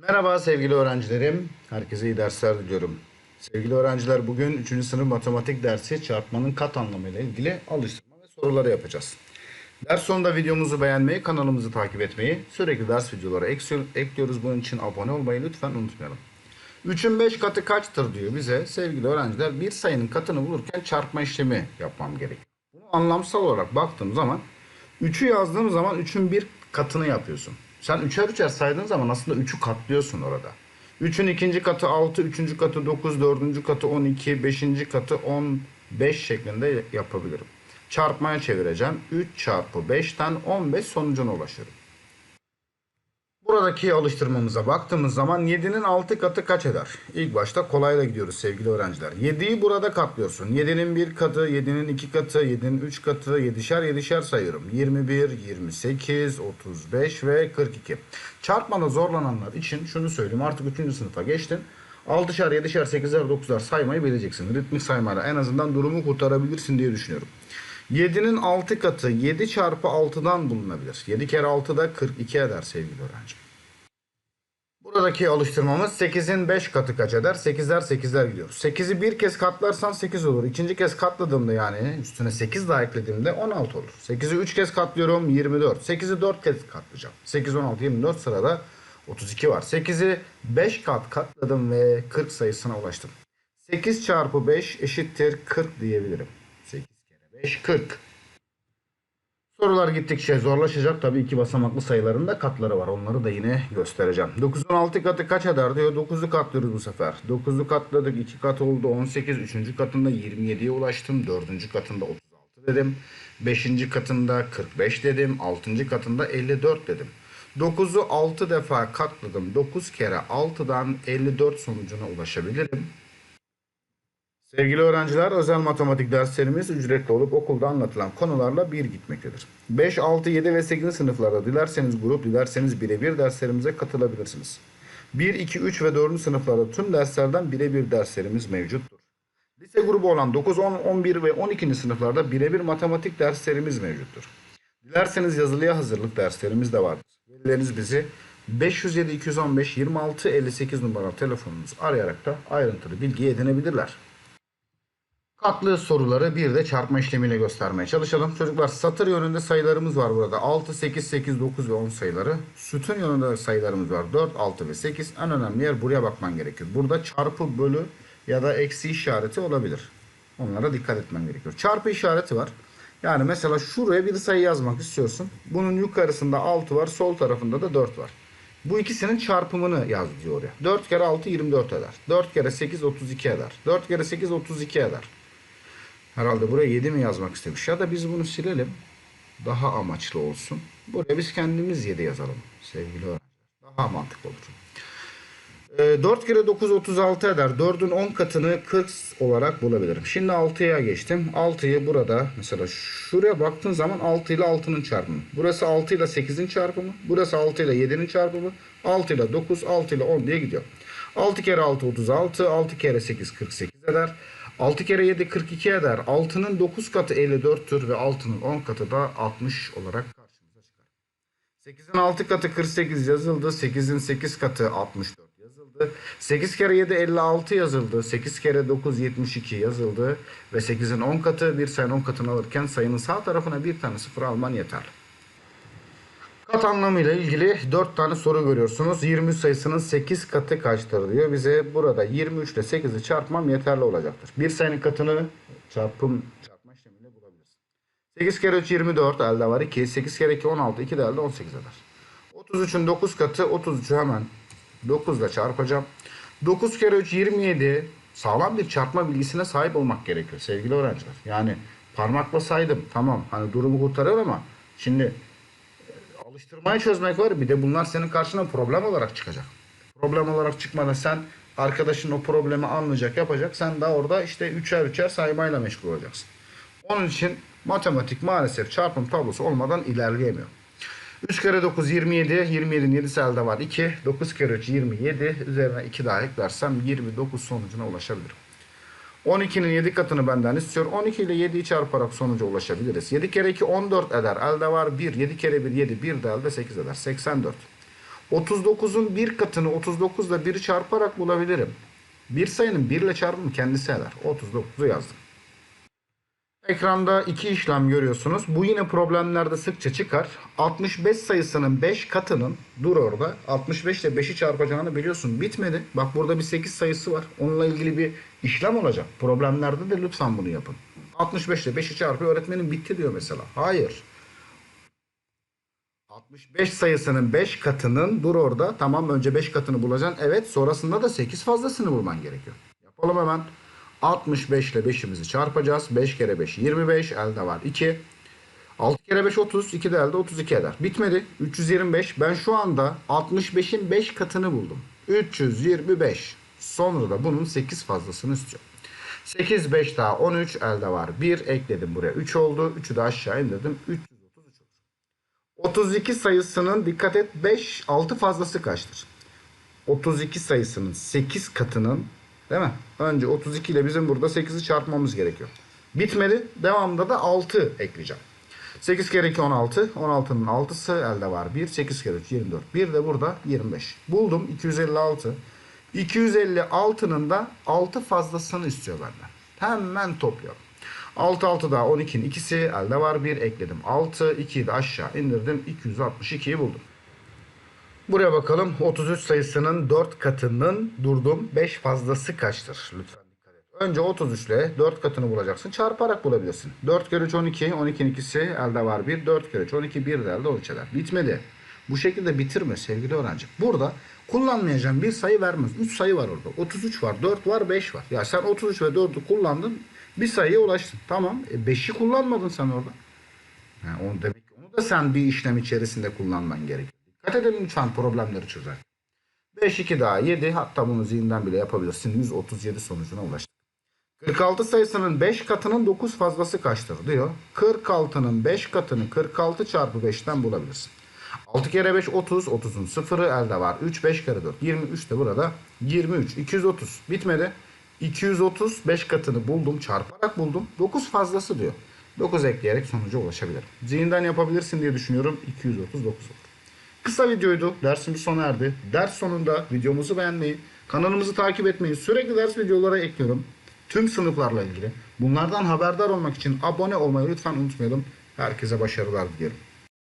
Merhaba sevgili öğrencilerim. Herkese iyi dersler diliyorum. Sevgili öğrenciler bugün 3. sınıf matematik dersi çarpmanın kat anlamıyla ilgili alıştırma ve soruları yapacağız. Ders sonunda videomuzu beğenmeyi, kanalımızı takip etmeyi, sürekli ders videoları ekliyoruz. Bunun için abone olmayı lütfen unutmayalım. 3'ün 5 katı kaçtır diyor bize sevgili öğrenciler. Bir sayının katını bulurken çarpma işlemi yapmam gerekiyor. Bunu anlamsal olarak baktığım zaman 3'ü yazdığım zaman 3'ün bir katını yapıyorsun. Sen üçer üçer saydığın zaman aslında 3'ü katlıyorsun orada. 3'ün ikinci katı 6, üçüncü katı 9, dördüncü katı 12, beşinci katı 15 şeklinde yapabilirim. Çarpmaya çevireceğim. 3 çarpı 5'ten 15 sonucuna ulaşırım. Buradaki alıştırmamıza baktığımız zaman 7'nin 6 katı kaç eder? İlk başta kolayla gidiyoruz sevgili öğrenciler. 7'yi burada katlıyorsun. 7'nin 1 katı, 7'nin 2 katı, 7'nin 3 katı, 7'şer 7'şer sayıyorum. 21, 28, 35 ve 42. Çarpmada zorlananlar için şunu söyleyeyim artık 3. sınıfa geçtin. 6'şer, 7'şer, 8'er, 9'er saymayı bileceksin. Ritmik saymayla en azından durumu kurtarabilirsin diye düşünüyorum. 7'nin 6 katı 7 çarpı 6'dan bulunabilir. 7 kere 6 da 42 eder sevgili öğrencim. Buradaki alıştırmamız 8'in 5 katı kaç eder? 8'ler 8'ler gidiyor. 8'i bir kez katlarsan 8 olur. İkinci kez katladığımda yani üstüne 8 daha eklediğimde 16 olur. 8'i 3 kez katlıyorum 24. 8'i 4 kez katlayacağım. 8, 16, 24 sırada 32 var. 8'i 5 kat katladım ve 40 sayısına ulaştım. 8 çarpı 5 eşittir 40 diyebilirim. 8 kere 5 40. Sorular gittikçe zorlaşacak. Tabii iki basamaklı sayıların da katları var. Onları da yine göstereceğim. 9'un 6 katı kaç eder diyor. 9'u katlıyoruz bu sefer. 9'u katladık. 2 kat oldu 18. 3. katında 27'ye ulaştım. 4. katında 36 dedim. 5. katında 45 dedim. 6. katında 54 dedim. 9'u 6 defa katladım. 9 kere 6'dan 54 sonucuna ulaşabilirim. Sevgili öğrenciler, özel matematik derslerimiz ücretli olup okulda anlatılan konularla bir gitmektedir. 5, 6, 7 ve 8. sınıflarda dilerseniz grup, dilerseniz birebir derslerimize katılabilirsiniz. 1, 2, 3 ve 4. sınıflarda tüm derslerden birebir derslerimiz mevcuttur. Lise grubu olan 9, 10, 11 ve 12. sınıflarda birebir matematik derslerimiz mevcuttur. Dilerseniz yazılıya hazırlık derslerimiz de vardır. Velileriniz bizi 507 215 26 58 numaralı telefonumuz arayarak da ayrıntılı bilgi edinebilirler. Katlı soruları bir de çarpma işlemiyle göstermeye çalışalım. Çocuklar satır yönünde sayılarımız var burada. 6, 8, 8, 9 ve 10 sayıları. Sütun yönünde sayılarımız var. 4, 6 ve 8. En önemli yer buraya bakman gerekiyor. Burada çarpı, bölü ya da eksi işareti olabilir. Onlara dikkat etmen gerekiyor. Çarpı işareti var. Yani mesela şuraya bir sayı yazmak istiyorsun. Bunun yukarısında 6 var, sol tarafında da 4 var. Bu ikisinin çarpımını yaz diyor oraya. 4 kere 6 24 eder. 4 kere 8 32 eder. 4 kere 8 32 eder. Herhalde buraya 7 mi yazmak istemiş. Ya da biz bunu silelim. Daha amaçlı olsun. Buraya biz kendimiz 7 yazalım sevgili öğrenciler. Daha mantıklı olur. Ee, 4 kere 9 36 eder. 4'ün 10 katını 40 olarak bulabilirim. Şimdi 6'ya geçtim. 6'yı burada mesela şuraya baktığın zaman 6 ile 6'nın çarpımı. Burası 6 ile 8'in çarpımı. Burası 6 ile 7'nin çarpımı. 6 ile 9, 6 ile 10 diye gidiyor. 6 kere 6 36, 6 kere 8 48 eder. 6 kere 7 42 eder. 6'nın 9 katı 54'tür ve 6'nın 10 katı da 60 olarak karşımıza çıkar. 8'in 6 katı 48 yazıldı. 8'in 8 katı 64 yazıldı. 8 kere 7 56 yazıldı. 8 kere 9 72 yazıldı. Ve 8'in 10 katı bir sayının 10 katını alırken sayının sağ tarafına bir tane sıfır alman yeterli. Kat anlamıyla ilgili 4 tane soru görüyorsunuz. 23 sayısının 8 katı kaçtır diyor. Bize burada 23 ile 8'i çarpmam yeterli olacaktır. Bir sayının katını çarpım çarpma işlemiyle bulabilirsin. 8 kere 3 24 elde var 2. 8 kere 2 16 2 de elde 18 eder. 33'ün 9 katı 33'ü hemen 9 ile çarpacağım. 9 kere 3 27 sağlam bir çarpma bilgisine sahip olmak gerekiyor sevgili öğrenciler. Yani parmakla saydım tamam hani durumu kurtarıyor ama şimdi alıştırmayı çözmek var. Bir de bunlar senin karşına problem olarak çıkacak. Problem olarak çıkmadan sen arkadaşın o problemi anlayacak, yapacak. Sen daha orada işte üçer üçer saymayla meşgul olacaksın. Onun için matematik maalesef çarpım tablosu olmadan ilerleyemiyor. 3 kere 9 27. 27'nin 7'si elde var 2. 9 kere 3 27. Üzerine 2 daha eklersem 29 sonucuna ulaşabilirim. 12'nin 7 katını benden istiyor. 12 ile 7'yi çarparak sonuca ulaşabiliriz. 7 kere 2 14 eder. Elde var 1. 7 kere 1 7. 1 de elde 8 eder. 84. 39'un bir katını 39 ile 1'i çarparak bulabilirim. Bir sayının 1 ile çarpımı kendisi eder. 39'u yazdım. Ekranda iki işlem görüyorsunuz. Bu yine problemlerde sıkça çıkar. 65 sayısının 5 katının dur orada. 65 ile 5'i çarpacağını biliyorsun. Bitmedi. Bak burada bir 8 sayısı var. Onunla ilgili bir işlem olacak. Problemlerde de lütfen bunu yapın. 65 ile 5'i çarpıyor. Öğretmenim bitti diyor mesela. Hayır. 65 sayısının 5 katının dur orada. Tamam önce 5 katını bulacaksın. Evet sonrasında da 8 fazlasını bulman gerekiyor. Yapalım hemen. 65 ile 5'imizi çarpacağız. 5 kere 5 25 elde var 2. 6 kere 5 30 2 de elde 32 eder. Bitmedi. 325. Ben şu anda 65'in 5 katını buldum. 325. Sonra da bunun 8 fazlasını istiyorum. 8 5 daha 13 elde var. 1 ekledim buraya 3 oldu. 3'ü de aşağı indirdim. 333 olur. 32 sayısının dikkat et 5 6 fazlası kaçtır? 32 sayısının 8 katının değil mi? Önce 32 ile bizim burada 8'i çarpmamız gerekiyor. Bitmedi. Devamında da 6 ekleyeceğim. 8 kere 2 16. 16'nın 6'sı elde var. 1. 8 kere 3 24. Bir de burada 25. Buldum 256. 256'nın da 6 fazlasını istiyor benden. Hemen topluyorum. 6 6 daha 12'nin ikisi elde var. 1 ekledim. 6 2'yi de aşağı indirdim. 262'yi buldum. Buraya bakalım. 33 sayısının 4 katının durdum 5 fazlası kaçtır? Lütfen dikkat et. Önce 33 ile 4 katını bulacaksın. Çarparak bulabilirsin. 4 kere 3 12. 12'nin ikisi elde var 1. 4 kere 3 12. 1 de elde 13 eder. Bitmedi. Bu şekilde bitirme sevgili öğrenci. Burada kullanmayacağım bir sayı vermez. 3 sayı var orada. 33 var, 4 var, 5 var. Ya sen 33 ve 4'ü kullandın. Bir sayıya ulaştın. Tamam. E 5'i kullanmadın sen orada. Yani onu demek ki onu da sen bir işlem içerisinde kullanman gerekiyor. Dikkat edin lütfen problemleri çözer. 5 2 daha 7 hatta bunu zihinden bile yapabilirsin. 137 sonucuna ulaştık. 46 sayısının 5 katının 9 fazlası kaçtır diyor. 46'nın 5 katını 46 çarpı 5'ten bulabilirsin. 6 kere 5 30. 30'un sıfırı elde var. 3 5 kere 4 23 de burada 23. 230 bitmedi. 230 5 katını buldum çarparak buldum. 9 fazlası diyor. 9 ekleyerek sonuca ulaşabilirim. Zihinden yapabilirsin diye düşünüyorum. 239 olur. Kısa videoydu. Dersimiz sona erdi. Ders sonunda videomuzu beğenmeyi, kanalımızı takip etmeyi, sürekli ders videoları ekliyorum. Tüm sınıflarla ilgili. Bunlardan haberdar olmak için abone olmayı lütfen unutmayalım. Herkese başarılar diliyorum.